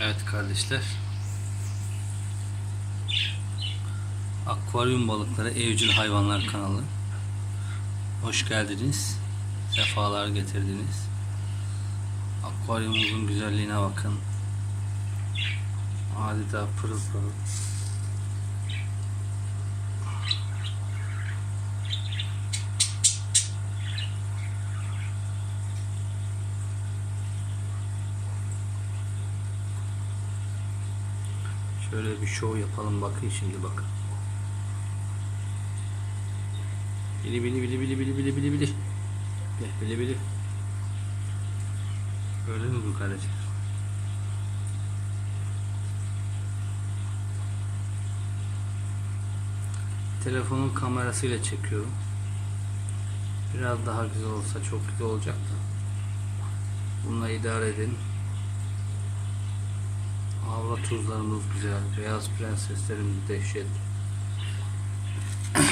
Evet kardeşler. Akvaryum Balıkları Evcil Hayvanlar kanalı. Hoş geldiniz. Sefalar getirdiniz. Akvaryumumuzun güzelliğine bakın. Adeta pırıl pırıl. Şöyle bir show yapalım bakın şimdi bakın. Bili bili bili bili bili bili bili bili. Bili bili. Öyle mi bu kardeşim? Telefonun kamerasıyla çekiyorum. Biraz daha güzel olsa çok güzel olacak da. Bununla idare edin. Avra tuzlarımız güzel. Beyaz prenseslerimiz dehşet.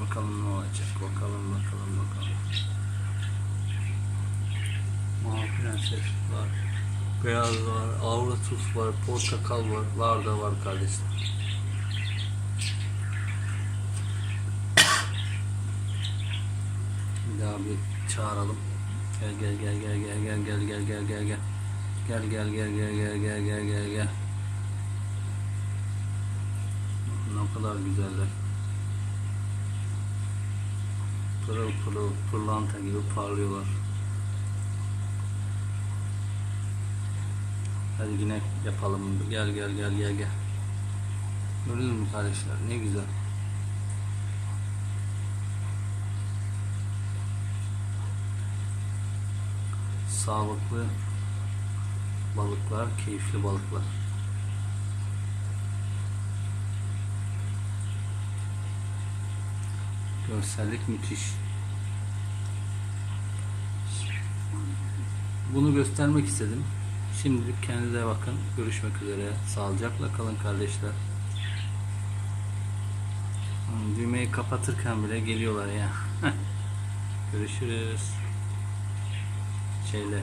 bakalım ne olacak. Bakalım bakalım bakalım. Mavi prenses var. Beyaz var. Avra tuz var. Portakal var. Larda var kardeşler. Bir daha bir çağıralım. Gel gel gel gel gel gel gel gel gel gel gel. Gel gel gel gel gel gel gel gel. Ne kadar güzeller. Pırıl pırıl pırlanta gibi parlıyorlar. Hadi yine yapalım. Gel gel gel gel gel. Gördünüz mü kardeşler? Ne güzel. Sağlıklı balıklar, keyifli balıklar. Görsellik müthiş. Bunu göstermek istedim. Şimdilik kendinize bakın. Görüşmek üzere. Sağlıcakla kalın kardeşler. Hmm, Düğmeyi kapatırken bile geliyorlar ya. Görüşürüz. Şeyle